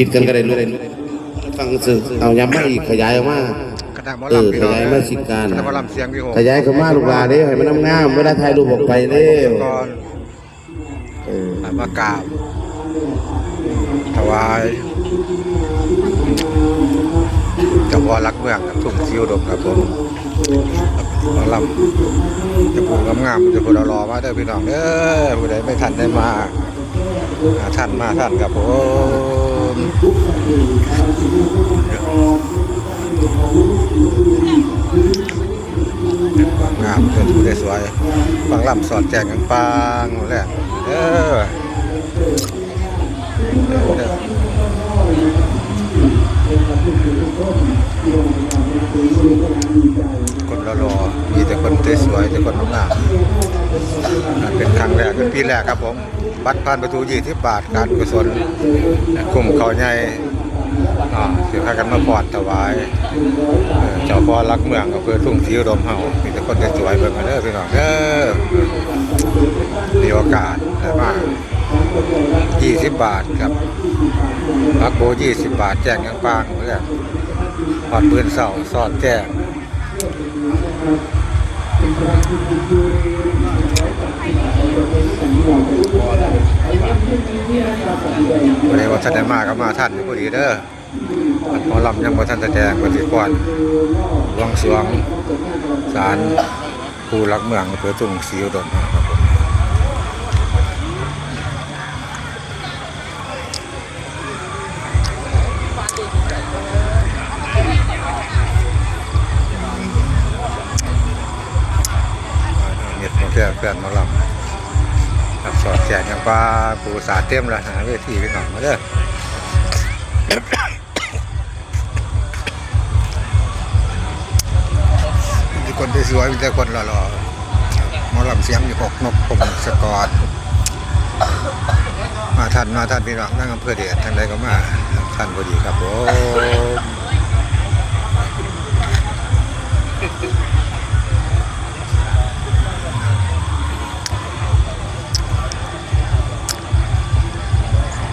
คิดกันก็ได้รู้ฟังสื่อเอาย้ำมาอีกขยายออกมาคณะหมอเออลำพี่น้องขยายมาสิบการคณะหมอลำเสียงพี่โหขยายเข้ามาลูกหลานเด้ให้มันงามๆเวลาถ่ายรูปออกไปเด้อก่อนเออมากราบถวายเจ้าพ่อรักเมืองครับทุ่งซิวดมครับผมหมอลำจะพูดงามๆจะพูดรอๆมาเด้อพี่น้องเด้อผู้ใดไม่ทันได้มาหาท่านมาท่านครับผม งามจนผู้ได้สวยฟังลำสอดแจงกันปังหมดแล้วเออเด้อรอมีแต่คนสวยแต่คนงามๆเป็นครั้ งแรกเป็นปีแรกครับผม บัตรผ่านประตูยี่สิบบาทการกุศลกลุ่มเขาใหญ่อ่าเสียค่ากันมาพอดถวายเจ้าพ่อรักเมืองก็เพื่อทุ่งสีอุดมเฮามีแต่คนสวยๆเบิ่งกันเด้อพี่น้องเด้อมีโอกาสได้มา20บาทครับพักโบ20บบาทแจ้งยังปางเหมือนกันหอดปืนเสาสอดแจ้ง วันนี้ว่าท่านได้มาก็มาท่านอยู่พอดีเด้อมันหมอลำยังบ่าท่านแสดงปฏิก่อนหลวงสวงศาลผู้รักเมืองอำเภอทุ่งศรีอุดมครับผมเน็ตมาแค่แฟนมอลำ สอดแกอย่างปลาปูสาเต็มแล้วหาเวทีไปหน่อยมาเด้อมีคนที่สวยมีแต่คนหล่อๆมอลำเสียงอยู่หกนกผมสกอตมาท่านมาท่านพี่น้องนั่งอำเภอเดชทางใดก็มาท่านพอดีครับผม